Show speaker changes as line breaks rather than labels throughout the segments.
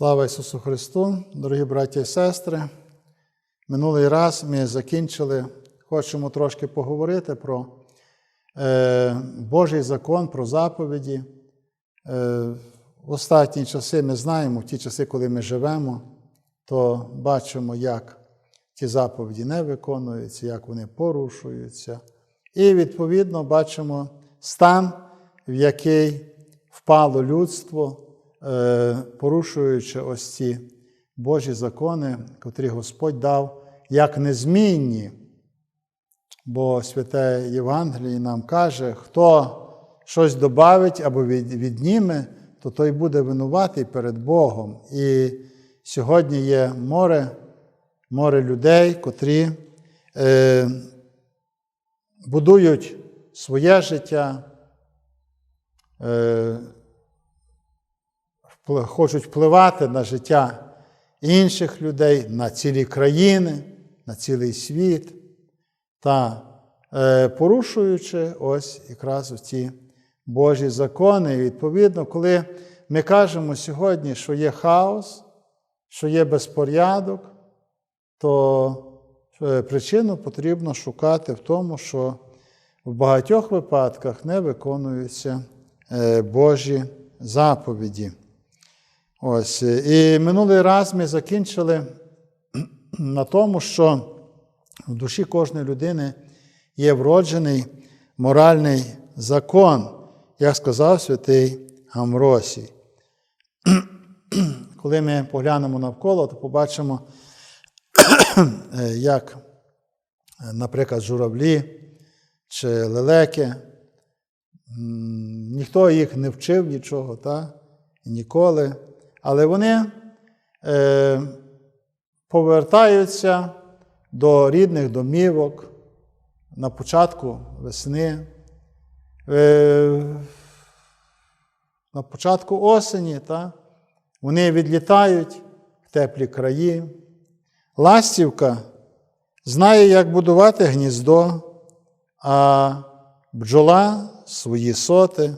Слава Ісусу Христу, дорогі браті і сестри. Минулий раз ми закінчили, хочемо трошки поговорити про е, Божий закон, про заповіді. Е, в останні часи ми знаємо, в ті часи, коли ми живемо, то бачимо, як ті заповіді не виконуються, як вони порушуються. І, відповідно, бачимо стан, в який впало людство, порушуючи ось ці Божі закони, котрі Господь дав як незмінні. Бо святе Євангеліє нам каже, хто щось додавить або відніме, то той буде винуватий перед Богом. І сьогодні є море, море людей, котрі е, будують своє життя, е, хочуть впливати на життя інших людей, на цілі країни, на цілий світ, та е, порушуючи ось якраз ці Божі закони. І відповідно, коли ми кажемо сьогодні, що є хаос, що є безпорядок, то причину потрібно шукати в тому, що в багатьох випадках не виконуються Божі заповіді. Ось. І минулий раз ми закінчили на тому, що в душі кожної людини є вроджений моральний закон, як сказав святий Амросій. Коли ми поглянемо навколо, то побачимо, як, наприклад, журавлі чи лелеки, ніхто їх не вчив нічого, та? ніколи. Але вони е, повертаються до рідних домівок на початку весни, е, на початку осені. Та? Вони відлітають в теплі краї. Ластівка знає, як будувати гніздо, а бджола свої соти.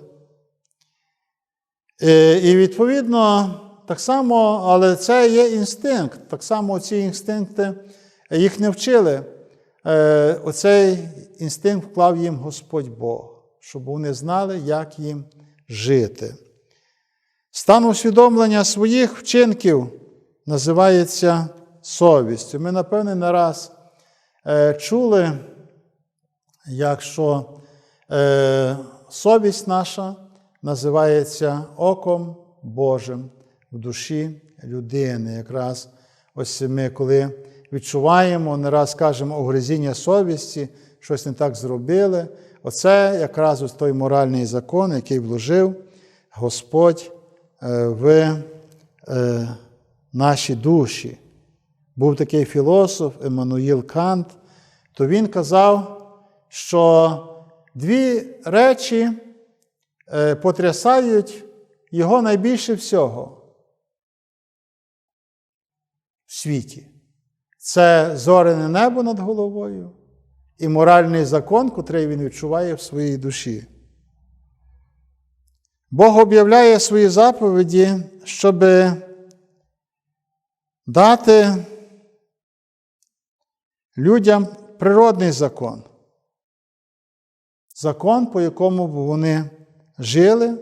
Е, і, відповідно, так само, але це є інстинкт. Так само ці інстинкти їх не вчили. Е, оцей інстинкт вклав їм Господь Бог, щоб вони знали, як їм жити. Стан усвідомлення своїх вчинків називається совістю. Ми, напевне, не раз е, чули, якщо совість наша називається оком Божим в душі людини. Якраз ось ми, коли відчуваємо, не раз кажемо огризіння совісті, щось не так зробили. Оце якраз ось той моральний закон, який вложив Господь в наші душі. Був такий філософ Еммануїл Кант, то він казав, що дві речі потрясають його найбільше всього світі. Це зорене небо над головою і моральний закон, котрий він відчуває в своїй душі. Бог об'являє свої заповіді, щоб дати людям природний закон. Закон, по якому вони жили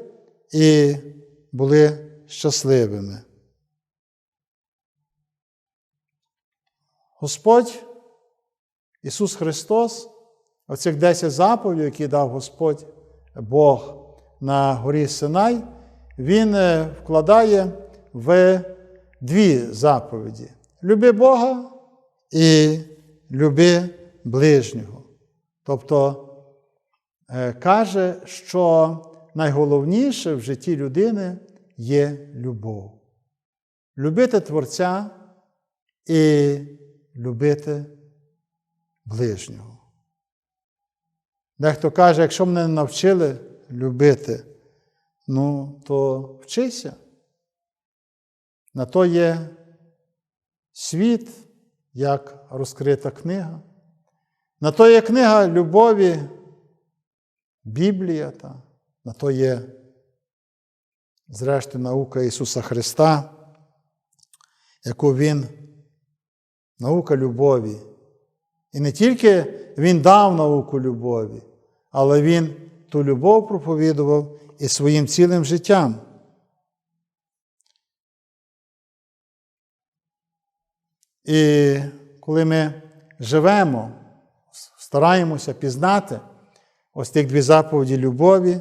і були щасливими. Господь Ісус Христос, оцих 10 заповідей, які дав Господь Бог на горі Синай, Він вкладає в дві заповіді: люби Бога і люби ближнього. Тобто каже, що найголовніше в житті людини є любов. Любити Творця і любити ближнього. Дехто каже, якщо мене не навчили любити, ну, то вчися. На то є світ, як розкрита книга. На то є книга любові, Біблія. Та. На то є, зрештою, наука Ісуса Христа. яку він, наука любові. І не тільки він дав науку любові, але він ту любов проповідував і своїм цілим життям. І коли ми живемо, стараємося пізнати ось тих дві заповіді любові,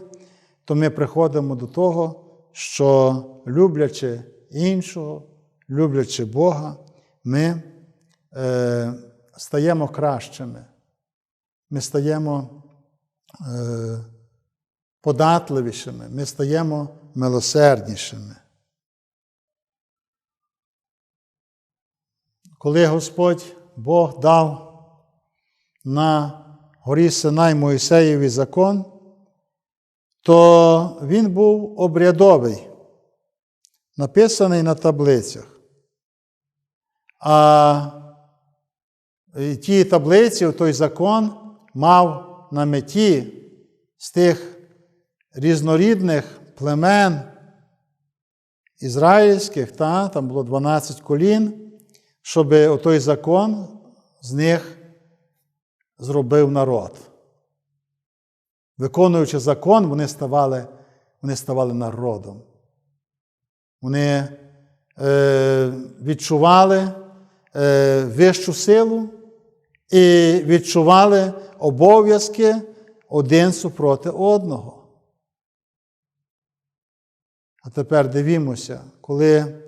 то ми приходимо до того, що люблячи іншого, люблячи Бога, ми е, стаємо кращими, ми стаємо е, податливішими, ми стаємо милосерднішими. Коли Господь Бог дав на горі Синай Моїсеєві закон, то він був обрядовий, написаний на таблицях. А ті таблиці, той закон мав на меті з тих різнорідних племен ізраїльських, та, там було 12 колін, щоб отой закон з них зробив народ. Виконуючи закон, вони ставали вони ставали народом. Вони е, відчували е, вищу силу і відчували обов'язки один супроти одного. А тепер дивімося, коли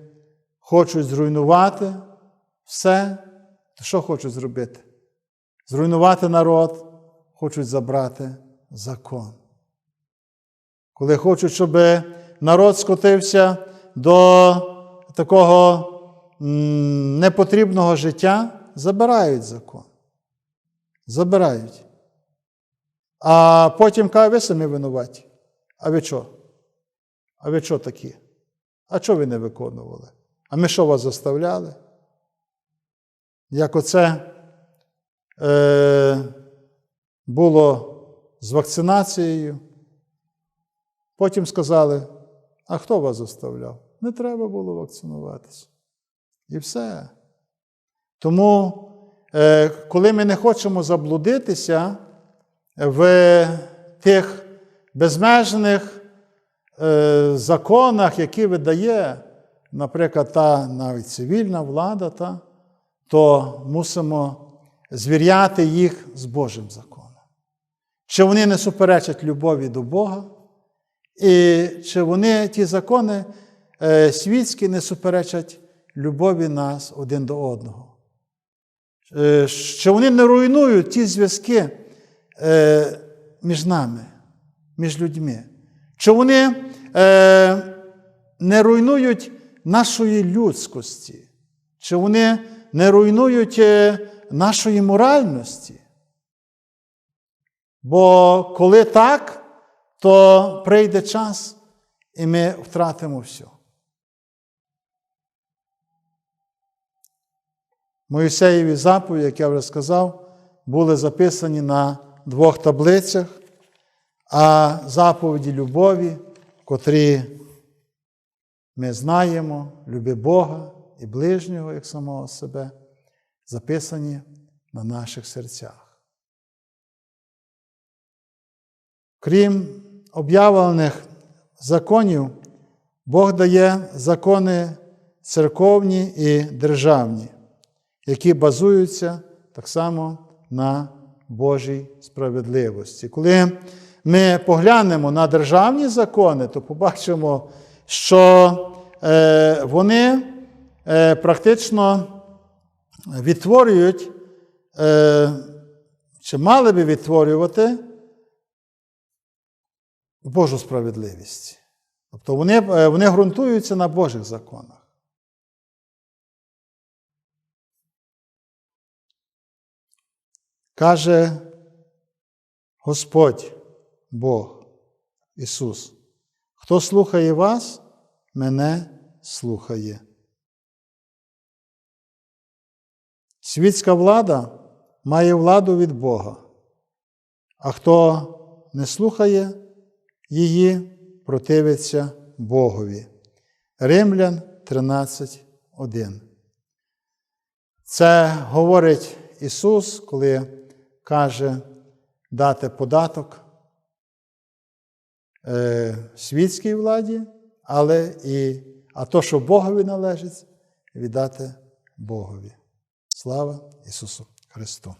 хочуть зруйнувати все, то що хочуть зробити? Зруйнувати народ, хочуть забрати закон. Коли хочуть, щоб народ скотився до такого непотрібного життя, забирають закон. Забирають. А потім кажуть, ви самі винуваті. А ви що? А ви що такі? А чого ви не виконували? А ми що вас заставляли? Як оце е, було з вакцинацією. Потім сказали, а хто вас заставляв? Не треба було вакцинуватися. І все. Тому, коли ми не хочемо заблудитися в тих безмежних е, законах, які видає, наприклад, та навіть цивільна влада, та, то мусимо звіряти їх з Божим законом. Чи вони не суперечать любові до Бога, і чи вони ті закони е, світські не суперечать любові нас один до одного? Е, Чи вони не руйнують ті зв'язки е, між нами, між людьми? Чи вони не руйнують нашої людськості? Чи вони не руйнують нашої моральності? Бо коли так, то прийде час, і ми втратимо все. Моїсеєві заповіді, як я вже сказав, були записані на двох таблицях, а заповіді любові, котрі ми знаємо, люби Бога і ближнього, як самого себе, записані на наших серцях. Крім об'явлених законів, Бог дає закони церковні і державні, які базуються так само на Божій справедливості. Коли ми поглянемо на державні закони, то побачимо, що е, вони е, практично відтворюють, е, чи мали би відтворювати Божу справедливість. Тобто вони, вони ґрунтуються на Божих законах. Каже Господь Бог Ісус, хто слухає вас, мене слухає. Світська влада має владу від Бога, а хто не слухає, її противиться Богові. Римлян 13.1. Це говорить Ісус, коли каже дати податок е, світській владі, але і а то, що Богові належить, віддати Богові. Слава Ісусу Христу!